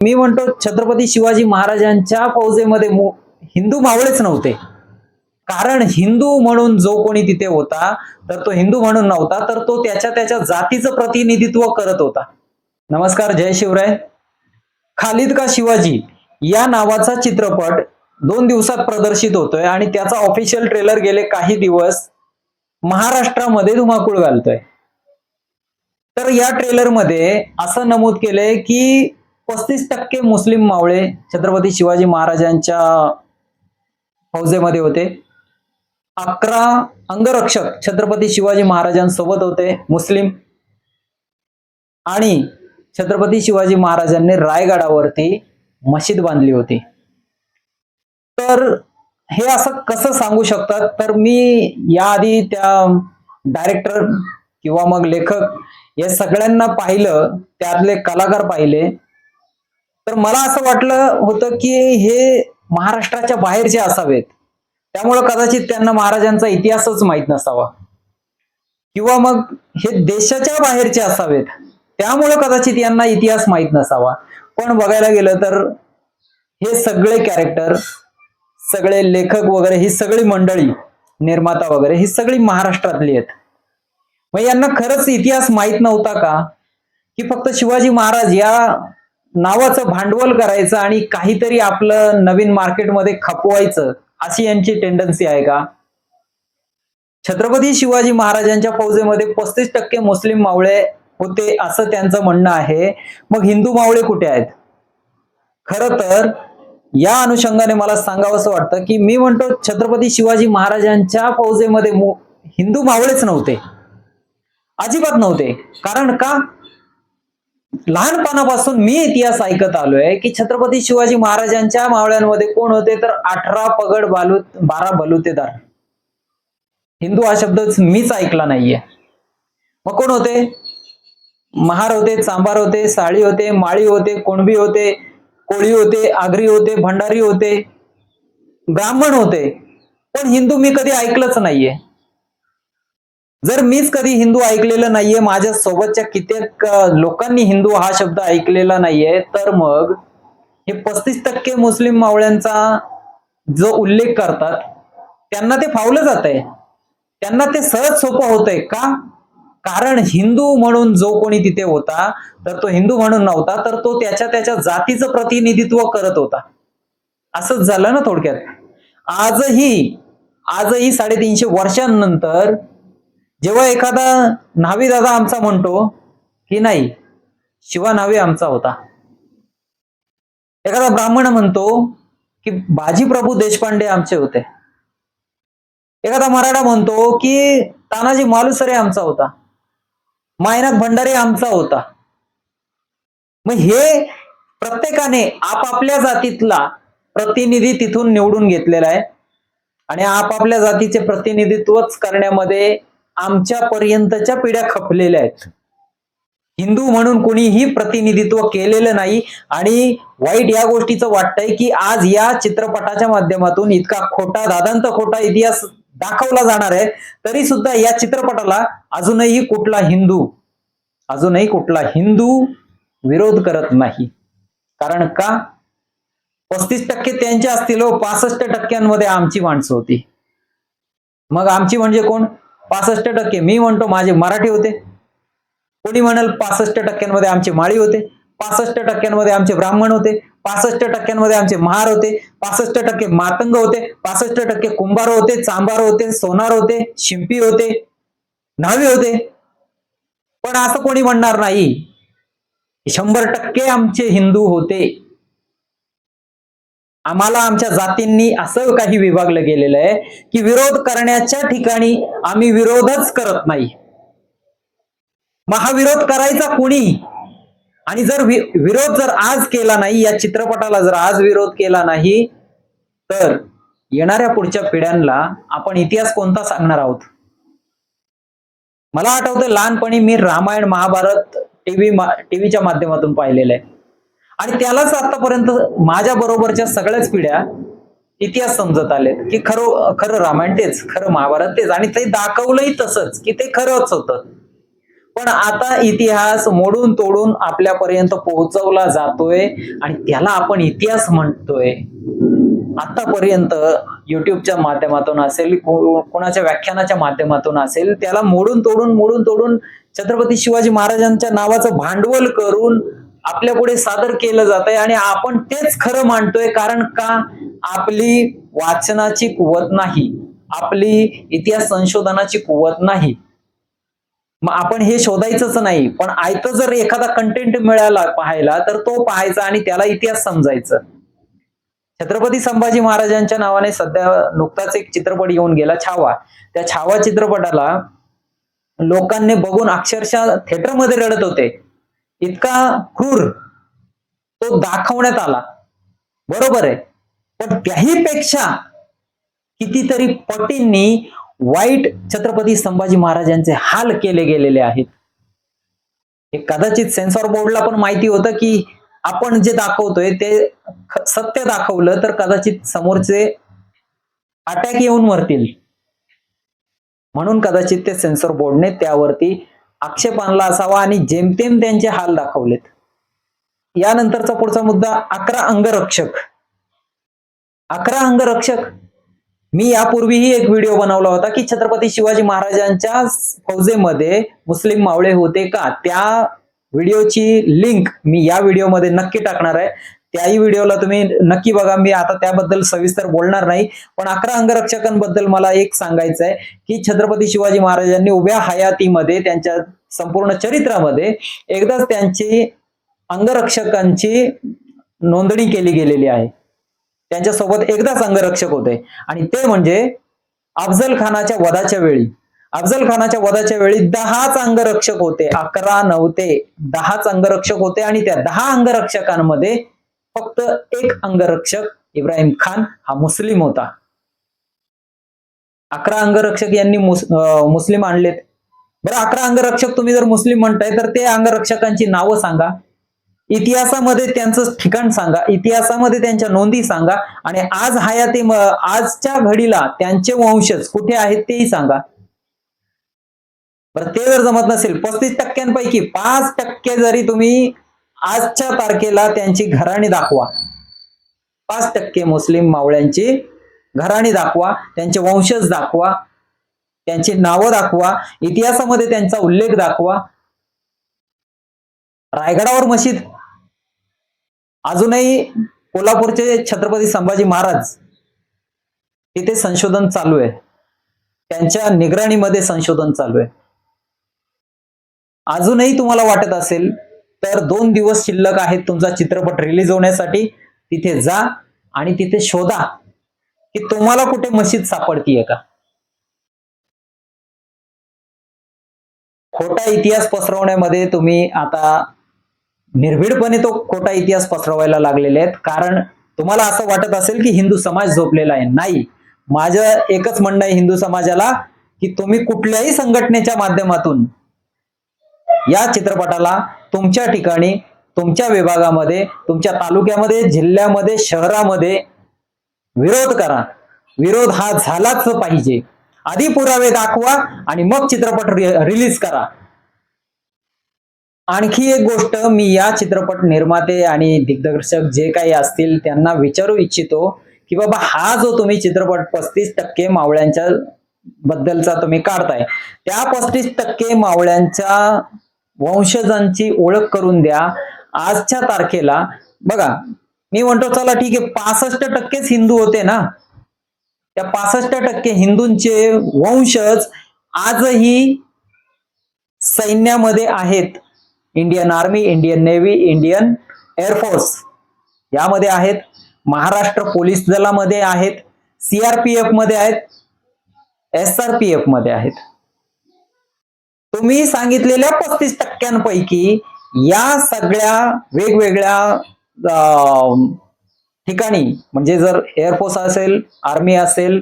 मी म्हणतो छत्रपती शिवाजी महाराजांच्या फौजेमध्ये हिंदू मावळेच नव्हते. कारण हिंदू म्हणून जो कोणी तिथे होता तर तो हिंदू म्हणून नव्हता तर तो त्याच्या त्याच्या जातीचं प्रतिनिधित्व करत होता. नमस्कार जय शिवराय. खालिद का शिवाजी या नावाचा चित्रपट दोन दिवसात प्रदर्शित होतोय आणि त्याचा ऑफिशियल ट्रेलर गेले काही दिवस महाराष्ट्रामध्ये धुमाकूळ घालतोय. तर या ट्रेलरमध्ये असं नमूद केलंय की पस्तीस टक्के मुस्लिम मावळे छत्रपती शिवाजी महाराजांच्या फौजेमध्ये होते. अकरा अंगरक्षक छत्रपती शिवाजी महाराजांसोबत होते मुस्लिम. आणि छत्रपती शिवाजी महाराजांनी रायगडावरती मशीद बांधली होती. तर हे असं कसं सांगू शकतात? तर मी याआधी त्या डायरेक्टर किंवा मग लेखक या सगळ्यांना पाहिलं त्यातले कलाकार पाहिले. तर मला असं वाटलं होतं की हे महाराष्ट्राच्या बाहेरचे असावेत. त्यामुळं कदाचित त्यांना महाराजांचा इतिहासच माहीत नसावा. किंवा मग हे देशाच्या बाहेरचे असावेत. त्यामुळं कदाचित यांना इतिहास माहीत नसावा. पण बघायला गेलं तर हे सगळे कॅरेक्टर सगळे लेखक वगैरे ही सगळी मंडळी निर्माता वगैरे ही सगळी महाराष्ट्रातली आहेत. मग यांना खरंच इतिहास माहीत नव्हता का? की फक्त शिवाजी महाराज या नावाचं भांडवल करायचं आणि काहीतरी आपलं नवीन मार्केटमध्ये खपवायचं अशी यांची टेंडन्सी आहे का? छत्रपती शिवाजी महाराजांच्या फौजेमध्ये पस्तीस टक्के मुस्लिम मावळे होते असं त्यांचं म्हणणं आहे. मग हिंदू मावळे कुठे आहेत? खर तर या अनुषंगाने मला सांगावंसं वाटतं की मी म्हणतो छत्रपती शिवाजी महाराजांच्या फौजेमध्ये हिंदू मावळेच नव्हते. अजिबात नव्हते. कारण का? लहानपणापासून मी इतिहास ऐकत आलोय की छत्रपती शिवाजी महाराजांच्या मावळ्यांमध्ये कोण होते? तर अठरा पगड बालू बारा बलुतेदार. हिंदू हा शब्दच मीच ऐकला नाहीये. मग कोण होते? महार होते चांबार होते साळी होते माळी होते कुणबी होते कोळी होते आगरी होते भंडारी होते ब्राह्मण होते. पण हिंदू मी कधी ऐकलंच नाहीये. जर मीच कधी हिंदू ऐकलेलं नाहीये माझ्या सोबतच्या कित्येक लोकांनी हिंदू हा शब्द ऐकलेला नाहीये तर मग हे पस्तीस टक्के मुस्लिम मावळ्यांचा जो उल्लेख करतात त्यांना ते फावलं जात आहे त्यांना ते सहज सोपं होतंय. का? कारण हिंदू म्हणून जो कोणी तिथे होता तर तो हिंदू म्हणून नव्हता तर तो त्याच्या त्याच्या जातीचं प्रतिनिधित्व करत होता. असंच झालं ना थोडक्यात. आजही आजही साडेतीनशे वर्षांनंतर जेव्हा एखादा न्हावी दादा आमचा म्हणतो की नाही शिवा न्हावी आमचा होता. एखादा ब्राह्मण म्हणतो की बाजी प्रभू देशपांडे आमचे होते. एखादा मराठा म्हणतो की तानाजी मालुसरे आमचा होता. मायनाक भंडारी आमचा होता. मग हे प्रत्येकाने आपापल्या जातीतला प्रतिनिधी तिथून निवडून घेतलेला आहे. आणि आपापल्या जातीचे प्रतिनिधित्वच करण्यामध्ये आमच्या पर्यंतच्या पिढ्या खपलेल्या आहेत. हिंदू म्हणून कोणीही प्रतिनिधित्व केलेलं नाही आणि वाईट या गोष्टीचं वाटतंय की आज या चित्रपटाच्या माध्यमातून इतका खोटा दादांत खोटा इतिहास दाखवला जाणार आहे तरी सुद्धा या चित्रपटाला अजूनही कुठला हिंदू अजूनही कुठला हिंदू विरोध करत नाही. कारण का? पस्तीस टक्के त्यांचे असतील हो, पासष्ट टक्क्यांमध्ये आमची माणसं होती. मग आमची म्हणजे कोण? पासष्ट टक्के. मी म्हणतो माझे मराठी होते. कोणी म्हणाल पासष्ट टक्क्यांमध्ये आमचे माळी होते. पासष्ट टक्क्यांमध्ये आमचे ब्राह्मण होते. पासष्ट टक्क्यांमध्ये आमचे महार होते. पासष्ट टक्के मातंग होते. पासष्ट टक्के कुंभार होते चांभार होते सोनार होते शिंपी होते न्हावी होते. पण असं कोणी म्हणणार नाही. शंभर टक्के आमचे हिंदू होते. आम्हाला आमच्या जातींनी असं काही विभागलं गेलेलं आहे की विरोध करण्याच्या ठिकाणी आम्ही विरोधच करत नाही. महाविरोध करायचा कुणी? आणि जर वि- विरोध जर आज केला नाही या चित्रपटाला जर आज विरोध केला नाही तर येणाऱ्या पुढच्या पिढ्यांना आपण इतिहास कोणता सांगणार आहोत? मला आठवतं लहानपणी मी रामायण महाभारत टीव्ही टीव्हीच्या माध्यमातून पाहिलेलं आहे. आणि त्यालाच आतापर्यंत माझ्या बरोबरच्या सगळ्याच पिढ्या इतिहास समजत आलेत की खरं खरं रामायण तेच खरं महाभारत तेच आणि ते दाखवलंही तसंच की ते खरंच होतं. पण आता इतिहास मोडून तोडून आपल्यापर्यंत पोहोचवला जातोय आणि त्याला आपण इतिहास म्हणतोय. आतापर्यंत युट्यूबच्या माध्यमातून असेल कोणाच्या व्याख्यानाच्या माध्यमातून असेल त्याला मोडून तोडून मोडून तोडून छत्रपती शिवाजी महाराजांच्या नावाचं भांडवल करून आपल्या पुढे सादर केलं जात आहे आणि आपण तेच खरं मांडतोय कारण का? आपली वाचनाची कुवत नाही. आपली इतिहास संशोधनाची कुवत नाही. मग आपण हे शोधायचंच नाही पण आयतं जर एखादा कंटेंट मिळाला पाहायला तर तो पाहायचा आणि त्याला इतिहास समजायचं. छत्रपती संभाजी महाराजांच्या नावाने सध्या नुकताच एक चित्रपट येऊन गेला छावा. त्या छावा चित्रपटाला लोकांनी बघून अक्षरशः थिएटरमध्ये रडत होते. इतका क्रूर तो दाखवण्यात आला. बरोबर आहे. पण त्याही पेक्षा कितीतरी पटींनी वाईट छत्रपती संभाजी महाराजांचे हाल केले गेलेले आहेत. हे कदाचित सेन्सॉर बोर्डला पण माहिती होतं की आपण जे दाखवतोय ते सत्य दाखवलं तर कदाचित समोरचे अटॅक येऊन मरतील. म्हणून कदाचित ते सेन्सॉर बोर्डने त्यावरती आक्षेप आणला असावा आणि जेमतेम त्यांचे हाल दाखवलेत. यानंतरचा पुढचा मुद्दा अकरा अंगरक्षक. अकरा अंगरक्षक. मी यापूर्वीही एक व्हिडिओ बनवला होता की छत्रपती शिवाजी महाराजांच्या फौजेमध्ये मुस्लिम मावळे होते का? त्या व्हिडिओची लिंक मी या व्हिडिओमध्ये नक्की टाकणार आहे. त्याही व्हिडिओला तुम्ही नक्की बघा. मी आता त्याबद्दल सविस्तर बोलणार नाही पण अकरा अंगरक्षकांबद्दल मला एक सांगायचं आहे की छत्रपती शिवाजी महाराजांनी उभ्या हयातीमध्ये त्यांच्या संपूर्ण चरित्रामध्ये एकदाच त्यांची अंगरक्षकांची नोंदणी केली गेलेली आहे. त्यांच्यासोबत एकदाच अंगरक्षक होते. आणि ते म्हणजे अफजल खानाच्या वधाच्या वेळी. अफजल खानाच्या वधाच्या वेळी दहाच अंगरक्षक होते. अकरा नव्हते. दहाच अंगरक्षक होते आणि त्या दहा अंगरक्षकांमध्ये फक्त एक अंगरक्षक इब्राहिम खान हा मुस्लिम होता. अकरा अंगरक्षक यांनी मुस- मुस्लिम आणलेत. बरं अकरा अंगरक्षक तुम्ही जर मुस्लिम म्हणताय तर ते अंगरक्षकांची नावं सांगा. इतिहासामध्ये त्यांचं ठिकाण सांगा. इतिहासामध्ये त्यांच्या नोंदी सांगा. आणि आज हयाती आजच्या घडीला त्यांचे वंशज कुठे आहेत तेही सांगा. बरं ते जर जमत नसेल पस्तीस टक्क्यांपैकी पाच टक्के जरी तुम्ही आजच्या तारखेला त्यांची घराणी दाखवा. पाच टक्के मुस्लिम मावळ्यांची घराणी दाखवा त्यांचे वंशज दाखवा त्यांची नावं दाखवा इतिहासामध्ये त्यांचा उल्लेख दाखवा. रायगडावर मशीद. अजूनही कोल्हापूरचे छत्रपती संभाजी महाराज तिथे संशोधन चालू आहे. त्यांच्या निगराणीमध्ये संशोधन चालू आहे. अजूनही तुम्हाला वाटत असेल तर दोन दिवस शिल्लक आहेत तुमचा चित्रपट रिलीज होण्यासाठी. तिथे जा आणि तिथे शोधा की तुम्हाला कुठे मशीद सापडतीये का? खोटा इतिहास पसरवण्यामध्ये तुम्ही आता निर्भीडपणे तो खोटा इतिहास पसरवायला लागलेले आहेत. कारण तुम्हाला असं वाटत असेल की हिंदू समाज झोपलेला आहे. नाही. माझं एकच म्हणणं आहे हिंदू समाजाला की तुम्ही कुठल्याही संघटनेच्या माध्यमातून या चित्रपटाला तुमच्या ठिकाणी तुमच्या विभागामध्ये तुमच्या तालुक्यामध्ये जिल्ह्यामध्ये शहरामध्ये विरोध करा. विरोध हा झालाच पाहिजे. आधी पुरावे दाखवा आणि मग चित्रपट रिलीज करा. आणखी एक गोष्ट मी या चित्रपट निर्माते आणि दिग्दर्शक जे काही असतील त्यांना विचारू इच्छितो की बाबा हा जो तुम्ही चित्रपट पस्तीस टक्के मावळ्यांच्या बद्दलचा तुम्ही काढताय त्या पस्तीस टक्के मावळ्यांच्या वंशजांची ओळख करून द्या. आजच्या तारखेला बघा मी म्हणतो चला ठीक आहे पासष्ट टक्केच हिंदू होते ना? त्या पासष्ट टक्के हिंदूंचे वंशज आजही सैन्यामध्ये आहेत. Indian army Indian navy Indian air force यामध्ये आहेत. महाराष्ट्र पोलीस दलामध्ये आहेत. सीआरपीएफमध्ये आहेत. एस आर पी एफमध्ये आहेत. तुम्ही सांगितलेल्या पस्तीस टक्क्यांपैकी या सगळ्या वेगवेगळ्या ठिकाणी म्हणजे जर एअरफोर्स असेल आर्मी असेल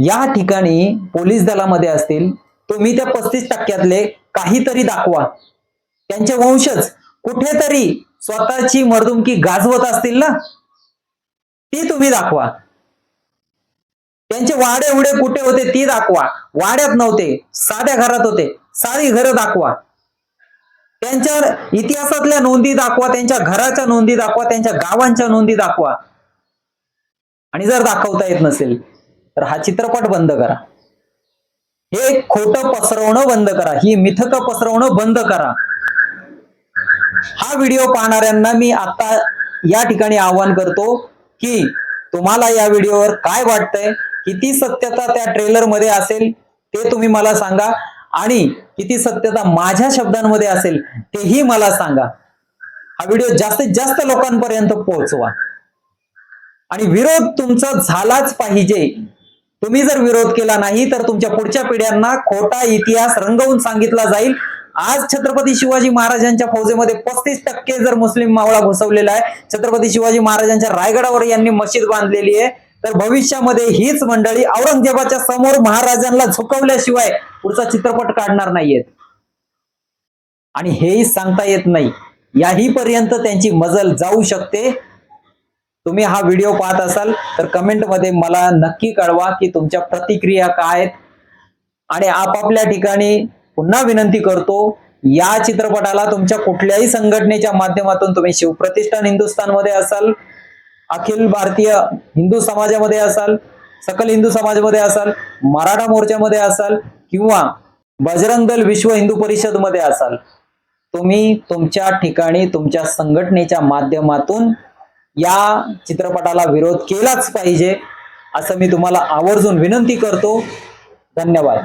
या ठिकाणी पोलीस दलामध्ये असतील तुम्ही त्या पस्तीस टक्क्यातले काहीतरी दाखवा. त्यांचे वंशज कुठेतरी स्वतःची मर्दुमकी गाजवत असतील ना? ती तुम्ही दाखवा. त्यांचे वाडे उडे कुठे होते ती दाखवा. वाड्यात नव्हते साध्या घरात होते. साधी घरं दाखवा. त्यांच्या इतिहासातल्या नोंदी दाखवा त्यांच्या घराच्या नोंदी दाखवा त्यांच्या गावांच्या नोंदी दाखवा. आणि जर दाखवता येत नसेल तर हा चित्रपट बंद करा. हे खोट पसरवणं बंद करा. ही मिथकं पसरवणं बंद करा. हा व्हिडिओ पाहणाऱ्यांना मी आता या ठिकाणी आवाहन करतो की तुम्हाला या व्हिडिओवर काय वाटतंय? किती सत्यता त्या ट्रेलरमध्ये असेल ते तुम्ही मला सांगा. आणि किती सत्यता माझ्या शब्दांमध्ये असेल तेही मला सांगा. हा व्हिडिओ जास्तीत जास्त लोकांपर्यंत पोहोचवा. आणि विरोध तुमचा झालाच पाहिजे. तुम्ही जर विरोध केला नाही तर तुमच्या पुढच्या पिढ्यांना खोटा इतिहास रंगवून सांगितला जाईल. आज छत्रपती शिवाजी महाराजांच्या फौजेमध्ये पस्तीस टक्के जर मुस्लिम मावळा घुसवलेला आहे छत्रपती शिवाजी महाराजांच्या रायगडावर यांनी मशीद बांधलेली आहे. तर भविष्यामध्ये हीच मंडळी औरंगजेबाच्या समोर महाराजांना झुकवल्याशिवाय पुढचा चित्रपट काढणार नाहीयेत. आणि हेही सांगता येत नाही. याही पर्यंत त्यांची मजल जाऊ शकते. तुम्ही हा व्हिडिओ पाहत असाल तर कमेंटमध्ये मला नक्की कळवा की तुमच्या प्रतिक्रिया काय आहेत. आणि आपापल्या ठिकाणी पुन्हा विनंती करतो या चित्रपटाला तुमच्या कुठल्याही संघटनेच्या माध्यमातून तुम्ही शिवप्रतिष्ठान हिंदुस्थानमध्ये असाल अखिल भारतीय हिंदू समाजामध्ये असाल सकल हिंदू समाजामध्ये असाल मराठा मोर्चामध्ये असाल किंवा बजरंग दल विश्व हिंदू परिषदमध्ये असाल तुम्ही तुमच्या ठिकाणी तुमच्या संघटनेच्या माध्यमातून या चित्रपटाला विरोध केलाच पाहिजे असं मी तुम्हाला आवर्जून विनंती करतो. धन्यवाद.